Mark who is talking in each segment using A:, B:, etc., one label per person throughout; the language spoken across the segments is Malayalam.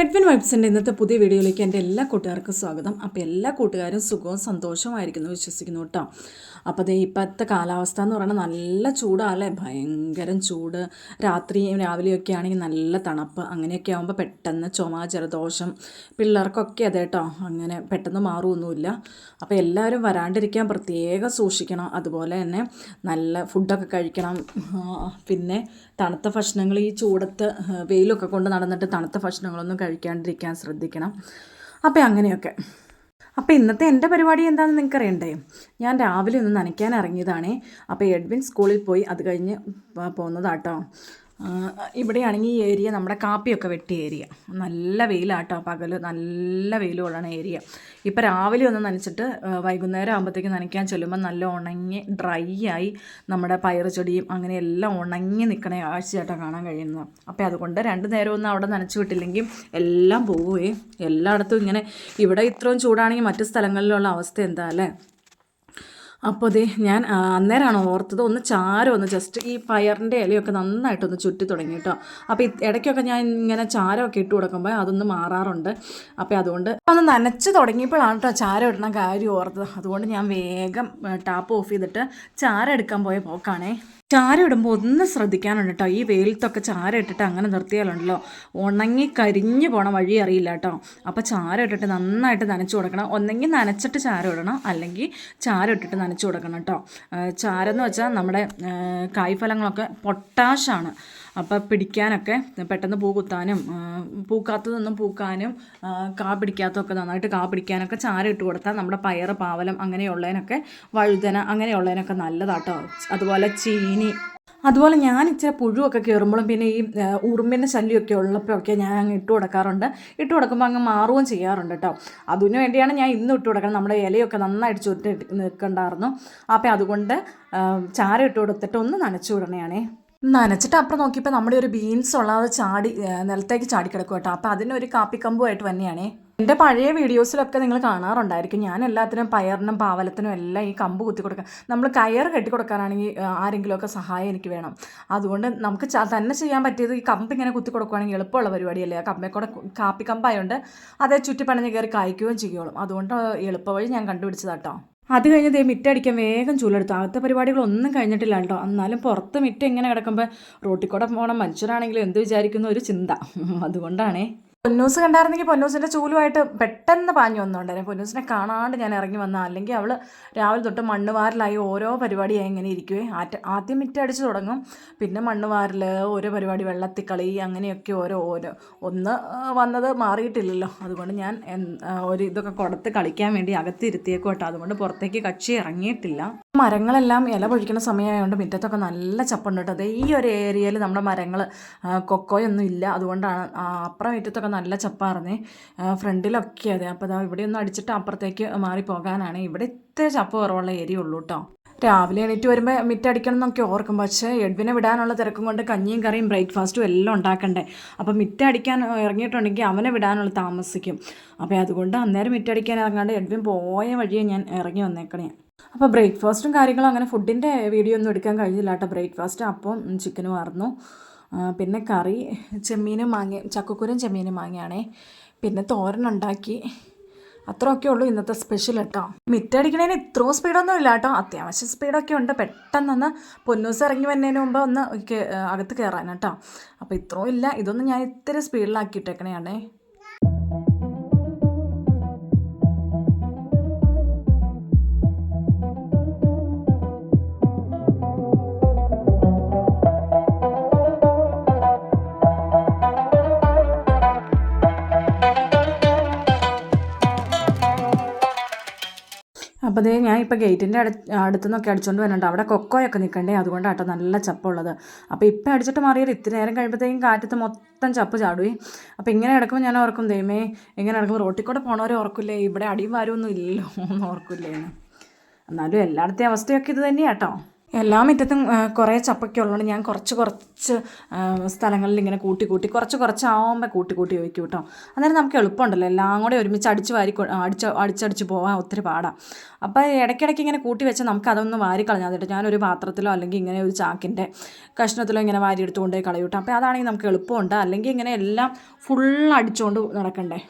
A: എഡ്വിൻ വൈബ്സിന്റെ ഇന്നത്തെ പുതിയ വീഡിയോയിലേക്ക് എന്റെ എല്ലാ കൂട്ടുകാർക്കും സ്വാഗതം. അപ്പോൾ എല്ലാ കൂട്ടുകാരും സുഖവും സന്തോഷമായിരിക്കുന്നു വിശ്വസിക്കുന്നു കേട്ടോ. അപ്പോൾ അതേ ഇപ്പോഴത്തെ കാലാവസ്ഥ എന്ന് പറയുന്നത് നല്ല ചൂടാല്ലേ? ഭയങ്കരം ചൂട്. രാത്രിയും രാവിലെയൊക്കെ ആണെങ്കിൽ നല്ല തണുപ്പ്. അങ്ങനെയൊക്കെ ആകുമ്പോൾ പെട്ടെന്ന് ചുമ ജലദോഷം പിള്ളേർക്കൊക്കെ അതെ കേട്ടോ. അങ്ങനെ പെട്ടെന്ന് മാറുമൊന്നുമില്ല അപ്പോൾ എല്ലാവരും വരാണ്ടിരിക്കാൻ പ്രത്യേകം സൂക്ഷിക്കണം. അതുപോലെ തന്നെ നല്ല ഫുഡൊക്കെ കഴിക്കണം. പിന്നെ തണുത്ത ഭക്ഷണങ്ങൾ ഈ ചൂടത്ത് വെയിലൊക്കെ കൊണ്ട് നടന്നിട്ട് തണുത്ത ഭക്ഷണങ്ങളൊന്നും കഴിക്കാണ്ടിരിക്കാൻ ശ്രദ്ധിക്കണം. അപ്പോൾ അങ്ങനെയൊക്കെ. അപ്പോൾ ഇന്നത്തെ എന്റെ പരിപാടി എന്താണെന്ന് നിങ്ങൾക്ക് അറിയണ്ടേ ഞാൻ രാവിലെ ഒന്ന് നനയ്ക്കാൻ ഇറങ്ങിയതാണേ. അപ്പോൾ എഡ്വിൻ സ്കൂളിൽ പോയി അത് കഴിഞ്ഞ് പ- പോന്നതാട്ടോ. ആ, ഇവിടെയാണെങ്കിൽ ഈ ഏരിയ നമ്മുടെ കാപ്പിയൊക്കെ വെട്ടിയ ഏരിയ. നല്ല വെയിലാട്ടോ പകൽ നല്ല വെയിൽ കൊള്ളണ ഏരിയ. ഇപ്പോൾ രാവിലെ ഒന്ന് നനച്ചിട്ട് വൈകുന്നേരം ആകുമ്പോഴത്തേക്ക് നനയ്ക്കാൻ ചെല്ലുമ്പോൾ നല്ല ഉണങ്ങി ഡ്രൈ ആയി നമ്മുടെ പയറ് ചെടിയും അങ്ങനെ എല്ലാം ഉണങ്ങി നിൽക്കണ ആഴ്ചയായിട്ടാണ് കാണാൻ കഴിയുന്നത്. അപ്പോൾ അതുകൊണ്ട് രണ്ട് നേരം ഒന്നും അവിടെ നനച്ചു വിട്ടില്ലെങ്കിൽ എല്ലാം പോവുകയും എല്ലായിടത്തും ഇങ്ങനെ ഇവിടെ ഇത്രയും ചൂടാണെങ്കിൽ മറ്റു സ്ഥലങ്ങളിലുള്ള അവസ്ഥ എന്താ അല്ലേ? അപ്പോൾ ദേ ഞാൻ അന്നേരമാണ് ഓർത്തത്? ഒന്ന് ചാരം ഒന്ന് ജസ്റ്റ് ഈ പയറിന്റെ ഇലയൊക്കെ നന്നായിട്ടൊന്ന് ചുറ്റി തുടങ്ങി കേട്ടോ അപ്പോൾ ഇടയ്ക്കൊക്കെ ഞാൻ ഇങ്ങനെ ചാരമൊക്കെ ഇട്ട് കൊടുക്കുമ്പോൾ അതൊന്ന് മാറാറുണ്ട്. അപ്പോൾ അതുകൊണ്ട് ഒന്ന് നനച്ച് തുടങ്ങിയപ്പോഴാണ് കേട്ടോ ചാരം ഇടണ കാര്യം ഓർത്തത്. അതുകൊണ്ട് ഞാൻ വേഗം ടാപ്പ് ഓഫ് ചെയ്തിട്ട് ചാരം എടുക്കാൻ പോയ പോക്കാണേ. ചാരം ഇടുമ്പോൾ ഒന്ന് ശ്രദ്ധിക്കാനുണ്ട് കേട്ടോ. ഈ വെയിലത്തൊക്കെ ചാര ഇട്ടിട്ട് അങ്ങനെ നിർത്തിയാലുണ്ടല്ലോ. ഉണങ്ങി കരിഞ്ഞു പോണ വഴി അറിയില്ല കേട്ടോ. അപ്പോൾ ചാര ഇട്ടിട്ട് നന്നായിട്ട് നനച്ചു കൊടുക്കണം. ഒന്നെങ്കിൽ നനച്ചിട്ട് ചാര ഇടണം അല്ലെങ്കിൽ ചാര ഇട്ടിട്ട് നനച്ചു കൊടുക്കണം കേട്ടോ. ചാരെന്ന് വെച്ചാൽ നമ്മുടെ കായ്ഫലങ്ങളൊക്കെ പൊട്ടാഷാണ്. അപ്പോൾ പിടിക്കാനൊക്കെ പെട്ടെന്ന് പൂ കുത്താനും പൂക്കാത്തതൊന്നും പൂക്കാനും കാ പിടിക്കാത്തതൊക്കെ നന്നായിട്ട് കാ പിടിക്കാനൊക്കെ ചാരം ഇട്ട് കൊടുത്താൽ നമ്മുടെ പയറ് പാവലം അങ്ങനെയുള്ളതിനൊക്കെ വഴുതന അങ്ങനെയുള്ളതിനൊക്കെ നല്ലതാട്ടോ. അതുപോലെ ചീനി. അതുപോലെ ഞാൻ ഇച്ചിരി പുഴുവൊക്കെ കയറുമ്പോഴും പിന്നെ ഈ ഉറുമ്പിന്റെ ശല്യമൊക്കെ ഉള്ളപ്പോഴൊക്കെ ഞാൻ അങ്ങ് ഇട്ട് കൊടുക്കാറുണ്ട്. ഇട്ട് കൊടുക്കുമ്പോൾ അങ്ങ് മാറുകയും ചെയ്യാറുണ്ട് കേട്ടോ അതിനു വേണ്ടിയാണ് ഞാൻ ഇന്ന് ഇട്ട് കൊടുക്കുന്നത് നമ്മുടെ ഇലയൊക്കെ നന്നായിട്ട് ചുറ്റി നിൽക്കണ്ടായിരുന്നു. അപ്പോൾ അതുകൊണ്ട് ചാരം ഇട്ട് കൊടുത്തിട്ട് ഒന്ന് നനച്ചു വിടണയാണേ. നനച്ചിട്ട് അപ്പുറം നോക്കിയപ്പോൾ നമ്മുടെ ഒരു ബീൻസ് ഉള്ളത് ചാടി നിലത്തേക്ക് ചാടിക്കിടക്കും കേട്ടോ അപ്പോൾ അതിനൊരു കാപ്പിക്കമ്പുമായിട്ട് തന്നെയാണേ എന്റെ പഴയ വീഡിയോസിലൊക്കെ നിങ്ങൾ കാണാറുണ്ടായിരിക്കും. ഞാൻ എല്ലാത്തിനും പയറിനും പാവലത്തിനും എല്ലാം ഈ കമ്പ് കുത്തി കൊടുക്കാൻ. നമ്മൾ കയർ കെട്ടി കൊടുക്കാനാണെങ്കിൽ ആരെങ്കിലുമൊക്കെ സഹായം എനിക്ക് വേണം. അതുകൊണ്ട് നമുക്ക് തന്നെ ചെയ്യാൻ പറ്റിയത് ഈ കമ്പ് ഇങ്ങനെ കുത്തി കൊടുക്കുകയാണെങ്കിൽ എളുപ്പമുള്ള പരിപാടിയല്ലേ. ആ കമ്പേ കൂടെ കാപ്പി കമ്പായതുകൊണ്ട് അതേ ചുറ്റി പണഞ്ഞ് കയറി കായ്ക്കുകയും ചെയ്യുള്ളൂ അതുകൊണ്ട് എളുപ്പ വഴി ഞാൻ കണ്ടുപിടിച്ചതാട്ടോ അത് കഴിഞ്ഞ് ദേ മിറ്റടിക്കാൻ വേഗം ചൂലെടുത്തു. അകത്തെ പരിപാടികളൊന്നും കഴിഞ്ഞിട്ടില്ല കേട്ടോ. എന്നാലും പുറത്ത് മിറ്റം എങ്ങനെ കിടക്കുമ്പോൾ റോട്ടിൽ കൂടെ പോകണം മനുഷ്യരാണെങ്കിലും എന്ത് വിചാരിക്കുന്ന? ഒരു ചിന്ത. അതുകൊണ്ടാണേ. പൊന്നൂസ് കണ്ടായിരുന്നെങ്കിൽ പൊന്നൂസിന്റെ ചൂലുമായിട്ട് പെട്ടെന്ന് പാഞ്ഞു വന്നുകൊണ്ടായിരുന്നു പൊന്നൂസിനെ കാണാണ്ട് ഞാൻ ഇറങ്ങി വന്ന. അല്ലെങ്കിൽ അവൾ രാവിലെ തൊട്ട് മണ്ണ് വാരലായി ഓരോ പരിപാടിയായി ഇങ്ങനെ ഇരിക്കുവേ. ആറ്റ ആദ്യം മിറ്റടിച്ച് തുടങ്ങും. പിന്നെ മണ്ണ് വാരൽ ഓരോ പരിപാടി വെള്ളത്തിക്കളി അങ്ങനെയൊക്കെ ഓരോ ഓരോ. ഒന്ന് വന്നത് മാറിയിട്ടില്ലല്ലോ. അതുകൊണ്ട് ഞാൻ ഒരു ഇതൊക്കെ കൊടുത്ത് കളിക്കാൻ വേണ്ടി അകത്തിരുത്തിയേക്കോട്ടെ കേട്ടോ അതുകൊണ്ട് പുറത്തേക്ക് കക്ഷി ഇറങ്ങിയിട്ടില്ല. മരങ്ങളെല്ലാം ഇല പൊഴിക്കുന്ന സമയമായതുകൊണ്ട് മുറ്റത്തൊക്കെ നല്ല ചപ്പുണ്ട് അതെ ഈ ഒരു ഏരിയയിൽ നമ്മുടെ മരങ്ങൾ കൊക്കോയൊന്നും ഇല്ല. അതുകൊണ്ടാണ് അപ്പുറം മുറ്റത്തൊക്കെ നല്ല ചപ്പാർന്നേ. ഫ്രണ്ടിലൊക്കെ അതെ. അപ്പോൾ അതാ ഇവിടെ ഒന്ന് അടിച്ചിട്ട് അപ്പുറത്തേക്ക് മാറി പോകാനാണ്. ഇവിടെ ഇത്തിരി ചപ്പ് കുറവുള്ള ഏരിയ ഉള്ളൂ കേട്ടോ രാവിലെ എണീറ്റ് വരുമ്പോൾ മിറ്റടിക്കണം എന്നൊക്കെ ഓർക്കും. പക്ഷേ എഡ്വിനെ വിടാനുള്ള തിരക്കും കൊണ്ട് കഞ്ഞിയും കറിയും ബ്രേക്ക്ഫാസ്റ്റും എല്ലാം ഉണ്ടാക്കണ്ടേ. അപ്പോൾ മിറ്റടിക്കാൻ ഇറങ്ങിയിട്ടുണ്ടെങ്കിൽ അവനെ വിടാനുള്ള താമസിക്കും. അപ്പോൾ അതുകൊണ്ട് അന്നേരം മിറ്റടിക്കാൻ ഇറങ്ങാണ്ട് എഡ്വിൻ പോയ വഴിയെ ഞാൻ ഇറങ്ങി വന്നേക്കണേ അപ്പോൾ ബ്രേക്ക്ഫാസ്റ്റും കാര്യങ്ങളും അങ്ങനെ ഫുഡിന്റെ വീഡിയോ ഒന്നും എടുക്കാൻ കഴിഞ്ഞില്ല കേട്ടോ ബ്രേക്ക്ഫാസ്റ്റ്. അപ്പം ചിക്കനും ആയിരുന്നു പിന്നെ കറി ചെമ്മീനും മാങ്ങ ചക്കക്കുരും ചെമ്മീനും മാങ്ങയാണേ. പിന്നെ തോരനുണ്ടാക്കി അത്രയൊക്കെ ഉള്ളൂ ഇന്നത്തെ സ്പെഷ്യൽ കേട്ടോ മിറ്റടിക്കണേന് ഇത്രയും സ്പീഡൊന്നും ഇല്ല കേട്ടോ അത്യാവശ്യം സ്പീഡൊക്കെ ഉണ്ട്. പെട്ടെന്നൊന്ന് പൊന്നൂസ് ഇറങ്ങി വരുന്നതിന് മുമ്പ് ഒന്ന് അകത്ത് കയറാൻ കേട്ടോ അപ്പോൾ ഇത്രയും ഇല്ല. ഇതൊന്നും ഞാൻ ഇത്തിരി സ്പീഡിലാക്കിയിട്ടേക്കണേ അപ്പോൾ അതേ ഞാൻ ഇപ്പോൾ ഗേറ്റിന്റെ അടു അടുത്തു നിന്നൊക്കെ അടിച്ചുകൊണ്ട് വരുന്നുണ്ട് അവിടെ കൊക്കോയൊക്കെ നിൽക്കണ്ടേ അതുകൊണ്ടാട്ടോ നല്ല ചപ്പുള്ളത്. അപ്പോൾ ഇപ്പം അടിച്ചിട്ട് മാറിയാൽ ഇത്തിരി നേരം കഴിയുമ്പോഴത്തേക്കും കാറ്റത്ത് മൊത്തം ചപ്പ് ചാടുവേ. അപ്പോൾ ഇങ്ങനെ കിടക്കുമ്പോൾ ഞാൻ ഓർക്കും ദൈവമേ ഇങ്ങനെ കിടക്കുമ്പോൾ റോട്ടിൽ കൂടെ പോണവരെ ഓർക്കില്ലേ? ഇവിടെ അടിയും വാരമൊന്നും ഇല്ലല്ലോ എന്ന് ഓർക്കില്ലേ എന്ന് എന്നാലും എല്ലായിടത്തെയും അവസ്ഥയൊക്കെ ഇത് തന്നെയാട്ടോ. എല്ലാ മുറ്റത്തും കുറേ ചപ്പൊക്കെ ഉള്ളതുകൊണ്ട് ഞാൻ കുറച്ച് കുറച്ച് സ്ഥലങ്ങളിൽ ഇങ്ങനെ കൂട്ടി കൂട്ടി കുറച്ച് കുറച്ച് ആവുമ്പോൾ കൂട്ടി കൂട്ടി വയ്ക്കും കേട്ടോ അന്നേരം നമുക്ക് എളുപ്പമുണ്ടല്ലോ. എല്ലാം കൂടെ ഒരുമിച്ച് അടിച്ച് വാരി അടിച്ച് അടിച്ചടിച്ച് പോകാൻ ഒത്തിരി പാടാണ് അപ്പോൾ ഇടയ്ക്കിടയ്ക്ക് ഇങ്ങനെ കൂട്ടി വെച്ചാൽ നമുക്ക് അതൊന്ന് വാരി കളഞ്ഞാൽ കേട്ടോ ഞാനൊരു പാത്രത്തിലോ അല്ലെങ്കിൽ ഇങ്ങനെ ഒരു ചാക്കിന്റെ കഷ്ണത്തിലോ ഇങ്ങനെ വാരി എടുത്തുകൊണ്ട് കളയൂട്ടോ കളയും അപ്പോൾ അതാണെങ്കിൽ നമുക്ക് എളുപ്പമുണ്ട്. അല്ലെങ്കിൽ ഇങ്ങനെ എല്ലാം ഫുൾ അടിച്ചുകൊണ്ട് നടക്കണ്ടേ?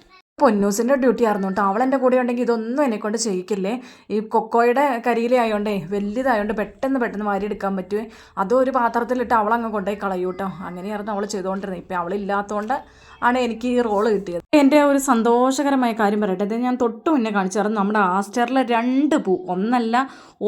A: പൊന്നൂസിന്റെ ഡ്യൂട്ടി ആയിരുന്നു കേട്ടോ. അവൾ എന്റെ കൂടെ ഉണ്ടെങ്കിൽ ഇതൊന്നും എന്നെക്കൊണ്ട് ചെയ്യിക്കില്ലേ? ഈ കൊക്കോയുടെ കരിയിലായോണ്ടേ വലിയതായതുകൊണ്ട് പെട്ടെന്ന് പെട്ടെന്ന് വാരിയെടുക്കാൻ പറ്റുമേ അതും ഒരു പാത്രത്തിലിട്ട് അവളങ്ങ് കൊണ്ടുപോയി കളയൂട്ടോ അങ്ങനെയായിരുന്നു അവൾ ചെയ്തുകൊണ്ടിരുന്നത്. ഇപ്പം അവളില്ലാത്തതുകൊണ്ട് ആണ് എനിക്ക് ഈ റോൾ കിട്ടിയത്. എന്റെ ഒരു സന്തോഷകരമായ കാര്യം പറയട്ടെ. ഇത് ഞാൻ തൊട്ട് മുന്നേ കാണിച്ചായിരുന്നു നമ്മുടെ ആസ്റ്ററിലെ രണ്ട് പൂ ഒന്നല്ല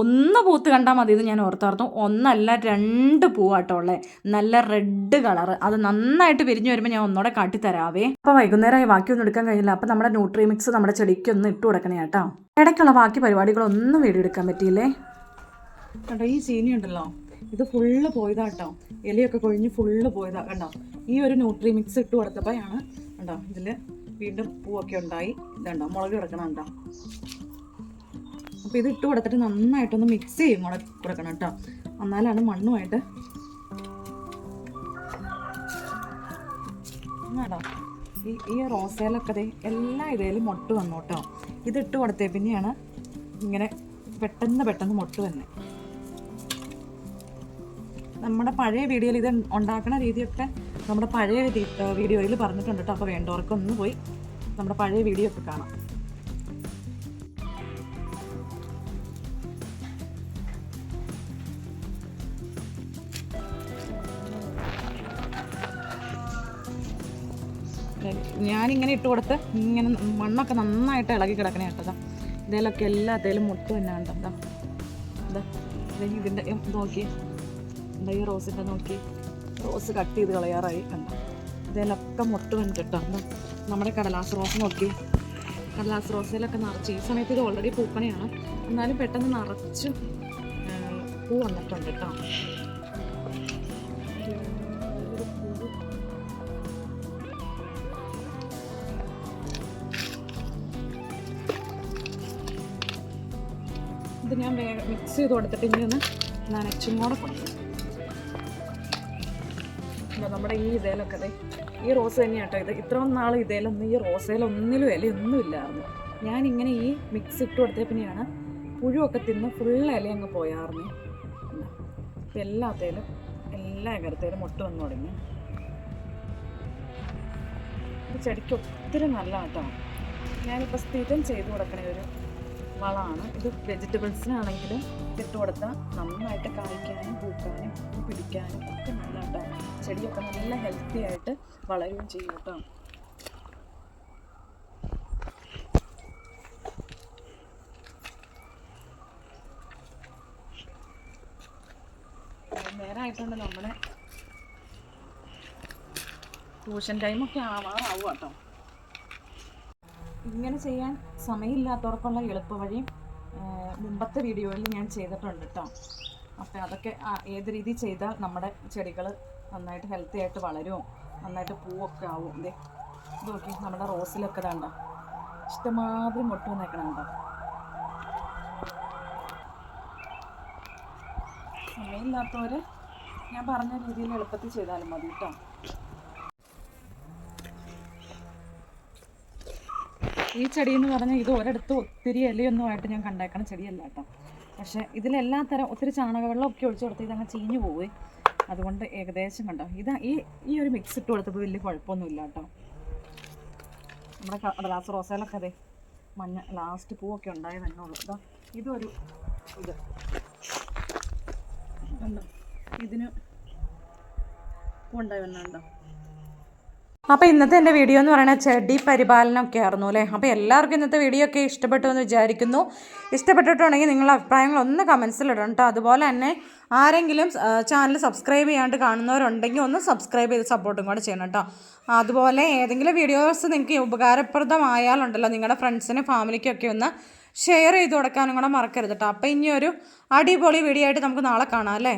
A: ഒന്ന് പൂത്ത് കണ്ടാൽ മതി ഞാൻ ഓർത്തായിരുന്നു. ഒന്നല്ല രണ്ട് പൂവാട്ടോ ഉള്ളത് നല്ല റെഡ് കളറ് അത് നന്നായിട്ട് വിരിഞ്ഞു വരുമ്പോൾ ഞാൻ ഒന്നുകൂടെ കാട്ടിത്തരാവേ. അപ്പോൾ വൈകുന്നേരമായി ബാക്കിയൊന്നും എടുക്കാൻ കഴിയില്ല. അപ്പോൾ നമ്മുടെ ന്യൂട്രി മിക്സ് നമ്മുടെ ചെടിക്കൊന്ന് ഇട്ട് കൊടുക്കണേ കേട്ടോ. ഇടയ്ക്കുള്ള ബാക്കി പരിപാടികളൊന്നും വീഡിയോ എടുക്കാൻ പറ്റിയില്ലേ? കണ്ടോ ഈ ചീനി ഉണ്ടല്ലോ ഇത് ഫുള്ള് പോയതാട്ടോ ഇലയൊക്കെ കൊഴിഞ്ഞ് ഫുള്ള് പോയതാ. കണ്ടോ? ഈ ഒരു ന്യൂട്രി മിക്സ് ഇട്ട് കൊടുത്തപ്പോഴാണ് കണ്ടോ ഇതിൽ വീണ്ടും പൂവൊക്കെ ഉണ്ടായി. ഇതുണ്ടോ മുളക് കിടക്കണം കണ്ടോ. അപ്പോൾ ഇത് ഇട്ട് കൊടുത്തിട്ട് നന്നായിട്ടൊന്ന് മിക്സ് ചെയ്യും മുളക് കൊടുക്കണം കേട്ടോ. എന്നാലാണ് മണ്ണുമായിട്ട് കേട്ടോ ഈ ഈ റോസയിലൊക്കെ ദേ എല്ലാ ഇതേലും മൊട്ട് വന്നു കേട്ടോ. ഇത് ഇട്ട് കൊടുത്തേ പിന്നെയാണ് ഇങ്ങനെ പെട്ടെന്ന് പെട്ടെന്ന് മൊട്ട് വന്നെ. നമ്മുടെ പഴയ വീഡിയോയിൽ ഇത് ഉണ്ടാക്കുന്ന രീതിയൊക്കെ നമ്മുടെ പഴയ വീഡിയോയിൽ പറഞ്ഞിട്ടുണ്ട് കേട്ടോ. അപ്പോൾ വേണ്ടവർക്ക് ഒന്ന് പോയി നമ്മുടെ പഴയ വീഡിയോ ഒക്കെ കാണാം. ഞാനിങ്ങനെ ഇട്ട് കൊടുത്ത് ഇങ്ങനെ മണ്ണൊക്കെ നന്നായിട്ട് ഇളകി കിടക്കണേ കേട്ടതാ ഇതിലൊക്കെ എല്ലാത്തേലും മുട്ട് തന്നെ ഉണ്ടോ ഇതാ ഇതാ ദേ ഇതിന്റെ ഇത് നോക്കി ഈ റോസിന്റെ നോക്കി റോസ് കട്ട് ചെയ്ത് കളയാറായി കണ്ടോ? ഇതിലൊക്കെ മുട്ട് അപ്പം നമ്മുടെ കടലാസ് റോസ് നോക്കി. കടലാസ് റോസയിലൊക്കെ നിറച്ച്. ഈ സമയത്ത് ഇത് ഓൾറെഡി പൂപ്പണിയാണ്. എന്നാലും പെട്ടെന്ന് നിറച്ച് പൂ വന്നിട്ടുണ്ട് കേട്ടോ. ഇത് ഞാൻ മിക്സ് ചെയ്ത് കൊടുത്തിട്ട് ഇനി ഒന്ന് നനച്ചും കൂടെ കൊടുക്കും. ഇതാ നമ്മുടെ ഈ ഇതേലൊക്കെ അതെ ഈ റോസ് തന്നെയാട്ടോ ഇത്. ഇത്രയും നാൾ ഇതേലൊന്നും ഈ റോസയിലൊന്നിലും ഇലയൊന്നും ഇല്ലായിരുന്നു. ഞാനിങ്ങനെ ഈ മിക്സ് ഇട്ട് കൊടുത്തേ പിന്നെയാണ് പുഴുവൊക്കെ തിന്ന് ഫുൾ ഇല അങ്ങ് പോയാർന്നു. ഇപ്പം എല്ലാത്തേലും എല്ലാ ഇകരത്തേലും മുട്ട വന്നു തുടങ്ങി. ഈ ചെടിക്ക് ഒത്തിരി നല്ല കേട്ടോ ഞാനിപ്പോൾ സ്ഥിരം ചെയ്തു കൊടുക്കണ ഒരു വളമാണ്. ഇത് വെജിറ്റബിൾസിനാണെങ്കിലും ഇട്ട് കൊടുത്താൽ നന്നായിട്ട് കായ്ക്കാനും പൂക്കാനും പിടിക്കാനും ഒക്കെ ചെടിയൊക്കെ നല്ല ഹെൽത്തി ആയിട്ട് വളരുകയും ചെയ്യും കേട്ടോ. നേരമായിട്ടുണ്ട് നമ്മുടെ ട്യൂഷൻ ടൈമൊക്കെ ആവാറാവും കേട്ടോ. ഇങ്ങനെ ചെയ്യാൻ സമയമില്ലാത്തവർക്കുള്ള എളുപ്പ വഴിയും മുമ്പത്തെ വീഡിയോയിൽ ഞാൻ ചെയ്തിട്ടുണ്ട് കേട്ടോ. അപ്പം അതൊക്കെ ഏത് രീതി ചെയ്താൽ നമ്മുടെ ചെടികൾ നന്നായിട്ട് ഹെൽത്തി ആയിട്ട് വളരും നന്നായിട്ട് പൂവൊക്കെ ആവും? ഇതേ ഇത് നോക്കി നമ്മുടെ റോസിലൊക്കെ ഇതാണ്ട? ഇഷ്ടമാതിരി മുട്ട് വന്നേക്കണുണ്ടോ സമയമില്ലാത്തവർ ഞാൻ പറഞ്ഞ രീതിയിൽ എളുപ്പത്തിൽ ചെയ്താലും മതി കേട്ടോ. ഈ ചെടി എന്ന് പറഞ്ഞാൽ ഇത് ഒരിടത്ത് ഒത്തിരി ഇലയൊന്നുമായിട്ട് ഞാൻ കണ്ടേക്കണ ചെടിയല്ല കേട്ടോ. പക്ഷേ ഇതിലെല്ലാ തരം ഒത്തിരി ചാണകവെള്ളമൊക്കെ ഒഴിച്ചു കൊടുത്ത് ഇതങ്ങ് ചീഞ്ഞു പോവേ. അതുകൊണ്ട് ഏകദേശം കണ്ടോ? ഇത് ഈ ഈ ഒരു മിക്സ് ഇട്ട് കൊടുത്തപ്പോൾ വലിയ കുഴപ്പമൊന്നുമില്ല കേട്ടോ. നമ്മുടെ ഗ്ലാസ് റോസയിലൊക്കെ അതെ മഞ്ഞ ലാസ്റ്റ് പൂവൊക്കെ ഉണ്ടായി തന്നെ ഉള്ളൂ ഇതാ ഇതൊരു ഇത്. ഇതിന് പൂ ഉണ്ടായി വന്നുണ്ടോ അപ്പോൾ ഇന്നത്തെ എന്റെ വീഡിയോ എന്ന് പറയുന്നത് ചെടി പരിപാലനമൊക്കെ ആയിരുന്നു അല്ലേ? അപ്പോൾ എല്ലാവർക്കും ഇന്നത്തെ വീഡിയോ ഒക്കെ ഇഷ്ടപ്പെട്ടു എന്ന് വിചാരിക്കുന്നു. ഇഷ്ടപ്പെട്ടിട്ടുണ്ടെങ്കിൽ നിങ്ങളുടെ അഭിപ്രായങ്ങൾ ഒന്ന് കമൻസിൽ ഇടണം കേട്ടോ അതുപോലെ തന്നെ ആരെങ്കിലും ചാനൽ സബ്സ്ക്രൈബ് ചെയ്യാണ്ട് കാണുന്നവരുണ്ടെങ്കിൽ ഒന്ന് സബ്സ്ക്രൈബ് ചെയ്ത് സപ്പോർട്ടും കൂടെ ചെയ്യണം കേട്ടോ അതുപോലെ ഏതെങ്കിലും വീഡിയോസ് നിങ്ങൾക്ക് ഉപകാരപ്രദമായാലുണ്ടല്ലോ നിങ്ങളുടെ ഫ്രണ്ട്സിനും ഫാമിലിക്കൊക്കെ ഒന്ന് ഷെയർ ചെയ്ത് കൊടുക്കാനും കൂടെ മറക്കരുത് കേട്ടോ അപ്പോൾ ഇനിയൊരു അടിപൊളി വീഡിയോ ആയിട്ട് നമുക്ക് നാളെ കാണാം അല്ലേ?